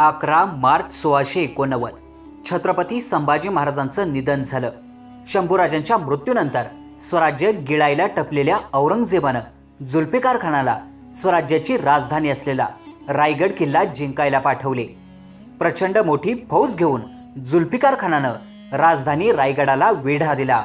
अकरा मार्च सोळाशे एकोणनव्वद. छत्रपती संभाजी महाराजांचं निधन झालं. शंभूराजांच्या मृत्यूनंतर स्वराज्य गिळायला टपलेल्या औरंगजेबानं जुल्फिकार खानाला स्वराज्याची राजधानी असलेला रायगड किल्ला जिंकायला पाठवले. प्रचंड मोठी फौज घेऊन जुल्फिकार खानानं राजधानी रायगडाला वेढा दिला.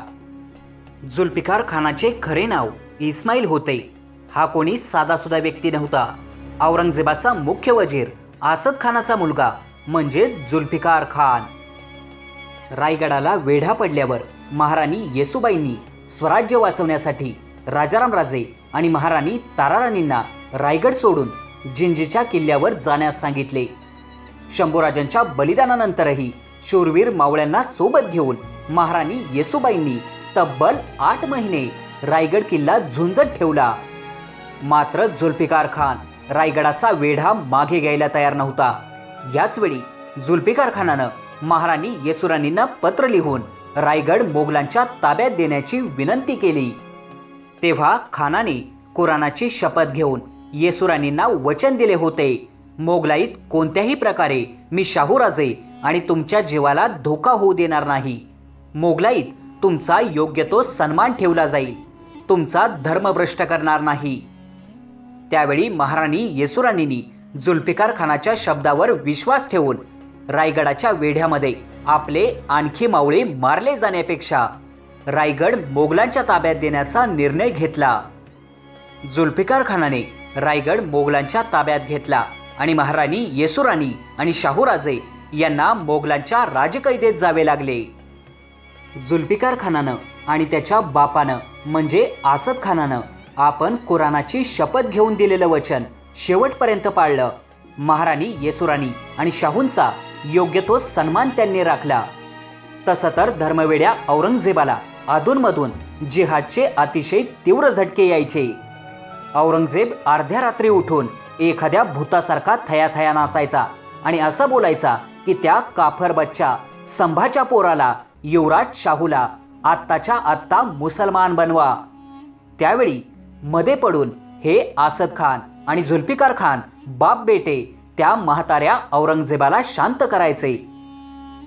जुल्फिकार खानाचे खरे नाव इस्माईल होते. हा कोणी साधासुधा व्यक्ती नव्हता. औरंगजेबाचा मुख्य वजीर आसद खानाचा मुलगा म्हणजे जुल्फिकार खान. रायगडाला वेढा पडल्यावर महाराणी येसुबाईंनी स्वराज्य वाचवण्यासाठी राजाराम राजे आणि महाराणी ताराराणींना रायगड सोडून जिंजीच्या किल्ल्यावर जाण्यास सांगितले. शंभूराजांच्या बलिदानानंतरही शूरवीर मावळ्यांना सोबत घेऊन महाराणी येसुबाईंनी तब्बल आठ महिने रायगड किल्ला झुंजत ठेवला. मात्र झुल्फिकार खान रायगडाचा वेढा मागे घ्यायला तयार नव्हता. याचवेळी जुल्फिकार खानानं महाराणी येसुराणींना पत्र लिहून रायगड मोगलांच्या ताब्यात देण्याची विनंती केली. तेव्हा खानाने कुराणाची शपथ घेऊन येसुराणींना वचन दिले होते. मोगलाईत कोणत्याही प्रकारे मी शाहूराजे आणि तुमच्या जीवाला धोका होऊ देणार नाही. मोगलाईत तुमचा योग्य तो सन्मान ठेवला जाईल. तुमचा धर्मभ्रष्ट करणार नाही. त्यावेळी महाराणी येसुराणींनी जुल्फिकार खानाच्या शब्दावर विश्वास ठेवून रायगडाच्या वेढ्यामध्ये आपले आणखी मावळे मारले जाण्यापेक्षा रायगड मोगलांच्या ताब्यात देण्याचा निर्णय घेतला. जुल्फिकार खानाने रायगड मोगलांच्या ताब्यात घेतला आणि महाराणी येसुराणी आणि शाहूराजे यांना मोगलांच्या राजकैदेत जावे लागले. जुल्फिकार खानानं आणि त्याच्या बापानं म्हणजे आसद खानानं आपण कुराणाची शपथ घेऊन दिलेलं वचन शेवटपर्यंत पाळलं. महाराणी येसुराणी आणि शाहूंचा योग्य तो सन्मान त्यांनी राखला. तसं तर धर्मवेड्या औरंगजेबाला अधूनमधून जिहादचे अतिशय तीव्र झटके यायचे. औरंगजेब अर्ध्या रात्री उठून एखाद्या भूतासारखा थयाथया नाचायचा आणि असं बोलायचा की त्या काफर बच्चा संभाच्या पोराला युवराज शाहूला आत्ताच्या आत्ता मुसलमान बनवा. त्यावेळी मध्ये पडून हे आसद खान आणि झुल्फिकार खान बाप बेटे त्या म्हाताऱ्या औरंगजेबाला शांत करायचे.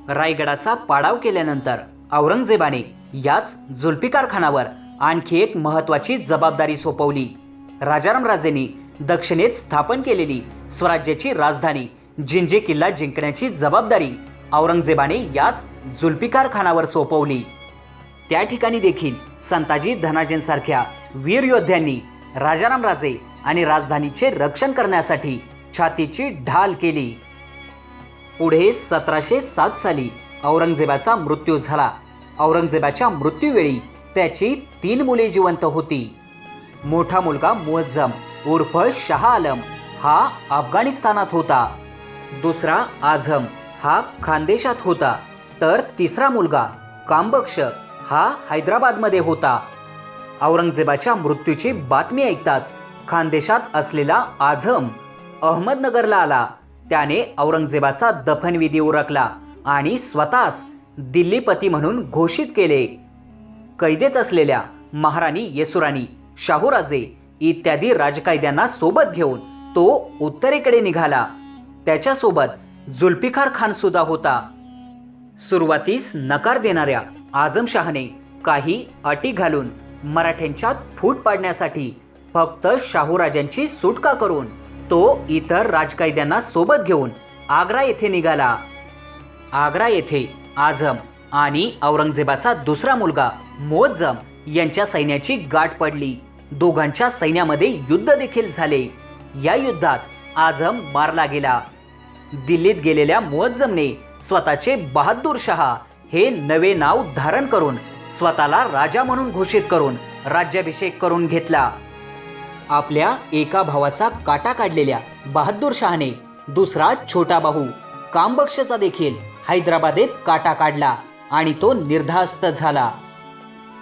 रायगडाचा पाडाव केल्यानंतर औरंगजेबाने याच जुल्फिकार खानावर आणखी एक महत्वाची जबाबदारी सोपवली. राजारामराजेंनी दक्षिणेत स्थापन केलेली स्वराज्याची राजधानी जिंजे किल्ला जिंकण्याची जबाबदारी औरंगजेबाने याच जुल्फिकार खानावर सोपवली. त्या ठिकाणी देखील संताजी धनाजेंसारख्या वीर योद्ध्यांनी राजाराम राजे आणि राजधानीचे रक्षण करण्यासाठी छातीची ढाल केली. पुढे सतराशे सात साली औरंगजेबाचा मृत्यू झाला. औरंगजेबाच्या मृत्यूवेळी त्याची तीन मुले जिवंत होती. मोठा मुलगा मुअज्जम उर्फ शाह आलम हा अफगाणिस्तानात होता. दुसरा आझम हा खानदेशात होता. तर तिसरा मुलगा कांबक्ष हा हैदराबादमध्ये होता. औरंगजेबाच्या मृत्यूची बातमी ऐकताच खानदेशात असलेला आझम अहमदनगरला आला. त्याने औरंगजेबाचा दफनविधी उरकला आणि स्वतःस दिल्लीपती म्हणून घोषित केले. कैदेत असलेल्या महाराणी येसुराणी शाहूराजे इत्यादी राजकायद्यांना सोबत घेऊन तो उत्तरेकडे निघाला. त्याच्यासोबत जुल्फिकार खान सुद्धा होता. सुरुवातीस नकार देणाऱ्या आझमशहाने काही अटी घालून मराठ्यांच्यात फूट पाडण्यासाठी फक्त शाहूराजांची सुटका करून तो इतर राजकायद्यांना सोबत घेऊन आग्रा येथे निघाला. आग्रा येथे आझम आणि औरंगजेबाचा दुसरा मुलगा मोअज्जम यांच्या सैन्याची गाठ पडली. दोघांच्या सैन्यामध्ये युद्ध देखील झाले. या युद्धात आझम मारला गेला. दिल्लीत गेलेल्या मोजमने स्वतःचे बहादूर शहा हे नवे नाव धारण करून स्वतःला राजा म्हणून घोषित करून राज्याभिषेक करून घेतला. आपल्या एका भावाचा काटा काढलेल्या बहादूर शहाने दुसरा छोटा भाऊ कामबक्षचा देखील हैदराबादेत काटा काढला आणि तो निर्धास्त झाला.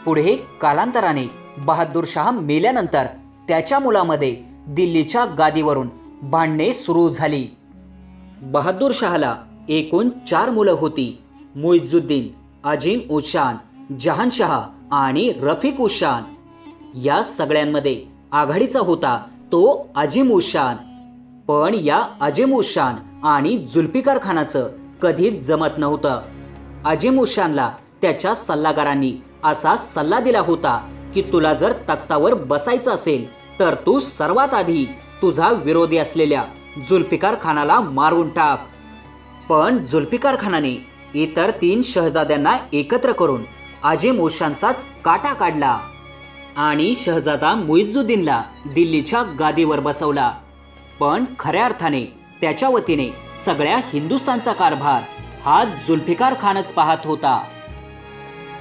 पुढे कालांतराने बहादूर शाह मेल्यानंतर त्याच्या मुलामध्ये दिल्लीच्या गादीवरून भांडणे सुरू झाली. बहादूर शहाला एकूण चार मुलं होती. मुइजुद्दीन अजीम उशान जहानशहा आणि रफिक उशान या सगळ्यांमध्ये आघाडीचा होता तो अजिम उशान. पण या अजिम उशान आणि जुल्फिकार खानाचं कधीच जमत नव्हतं. अजिम उशानला त्याच्या सल्लागारांनी असा सल्ला दिला होता की तुला जर तख्तावर बसायचं असेल तर तू सर्वात आधी तुझा विरोधी असलेल्या जुल्फिकार खानाला मारून टाक. पण जुल्फिकार खानाने इतर तीन शहजाद्यांना एकत्र करून अजेमुशांचाच काटा काढला आणि शहजादा मुइझुद्दीनला दिल्लीच्या गादीवर बसवला. पण खऱ्या अर्थाने त्याच्या वतीने सगळ्या हिंदुस्थानचा कारभार हा जुल्फिकार खानच पाहत होता.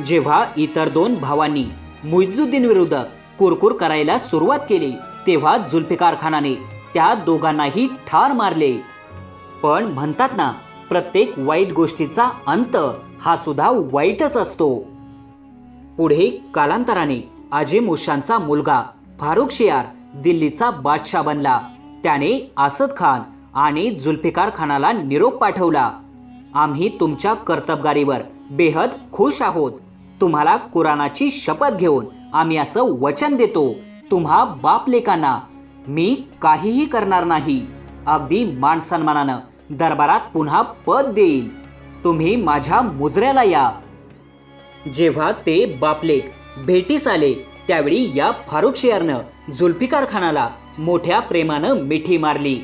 जेव्हा इतर दोन भावांनी मुइझुद्दीन विरुद्ध कुरकुर करायला सुरुवात केली तेव्हा जुल्फिकार खानाने त्या दोघांनाही ठार मारले. पण म्हणतात ना प्रत्येक वाईट गोष्टीचा अंत हा सुद्धा वाईटच असतो. पुढे कालांतराने अजिमुशांचा मुलगा फारुख शियार दिल्लीचा बादशाह बनला. त्याने आसद खान आणि जुल्फिकार खानाला निरोप पाठवला. आम्ही तुमच्या कर्तबगारीवर बेहद खुश आहोत. तुम्हाला कुराणाची शपथ घेऊन आम्ही असं वचन देतो. तुम्हा बाप लेकांना मी काहीही करणार नाही. अगदी मान सन्मानानं दरबारात पुन्हा पद देईल. तुम्ही माझ्या मुजऱ्याला या. जेव्हा ते बापलेक भेटीस आले त्यावेळी या फारुख शेअरनं जुल्फिकार खानाला मोठ्या प्रेमानं मिठी मारली.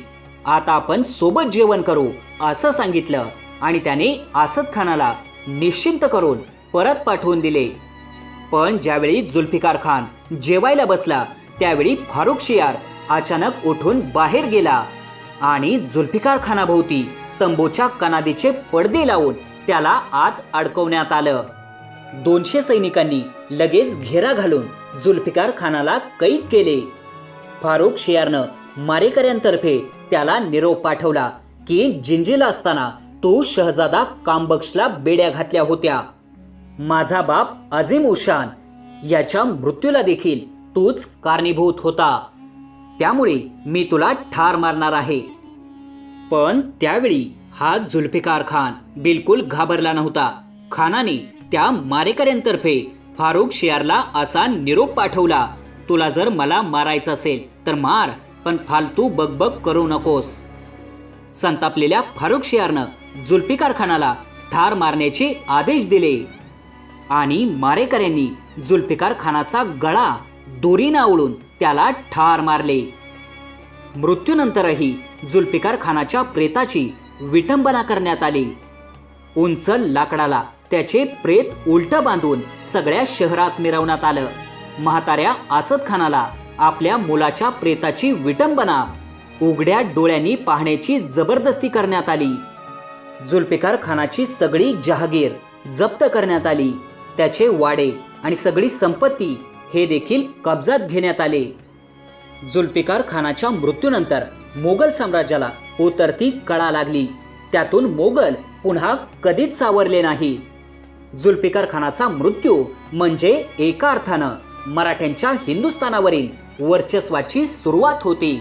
आता आपण सोबत जेवण करू असं सांगितलं आणि त्याने आसद खानाला निश्चिंत करून परत पाठवून दिले. पण ज्यावेळी जुल्फिकार खान जेवायला बसला त्यावेळी फारुख शियार अचानक उठून बाहेर गेला आणि जुल्फिकार खानाभोवती तंबूच्या कनादीचे पडदे लावून त्याला आत अडकवण्यात आलं. दोनशे सैनिकांनी लगेच घेरा घालून जुल्फिकार खानाला कैद केले. फारुख शियारनं मारेकऱ्यांतर्फे त्याला निरोप पाठवला की जिंजीला असताना तो शहजादा कामबक्षला बेड्या घातल्या होत्या. माझा बाप अझीम उशान याच्या मृत्यूला देखील तूच कारणीभूत होता. त्यामुळे मी तुला ठार मारणार आहे. पण त्यावेळी हा जुल्फिकार खान बिलकुल घाबरला नव्हता. खानाने त्या मारेकऱ्यांतर्फे फारुख शेअरला असा निरोप पाठवला. तुला जर मला मारायचं असेल तर मार पण फालतू बगबग करू नकोस. संतापलेल्या फारुख शेअरनं जुल्फिकार खानाला ठार मारण्याचे आदेश दिले आणि मारेकऱ्यांनी जुल्फिकार खानाचा गळा दोरीनं आवळून त्याला ठार मारले. मृत्यूनंतरही जुल्फिकार खानाच्या प्रेताची विटंबना करण्यात आली. उंच लाकडाला त्याचे प्रेत उलट बांधून सगळ्या शहरात मिरवण्यात आलं. म्हाताऱ्या आसद खानाला आपल्या मुलाच्या प्रेताची विटंबना उघड्या डोळ्यांनी पाहण्याची जबरदस्ती करण्यात आली. जुल्फिकार खानाची सगळी जहागीर जप्त करण्यात आली. त्याचे वाडे आणि सगळी संपत्ती हे देखील कब्जात घेण्यात आले. जुल्फिकार खानाच्या मृत्यूनंतर मोगल साम्राज्याला उतरती कळा लागली. त्यातून मोगल पुन्हा कधीच सावरले नाही. जुल्फिकार खानाचा मृत्यू म्हणजे एका अर्थानं मराठ्यांच्या हिंदुस्थानावरील वर्चस्वाची सुरुवात होती.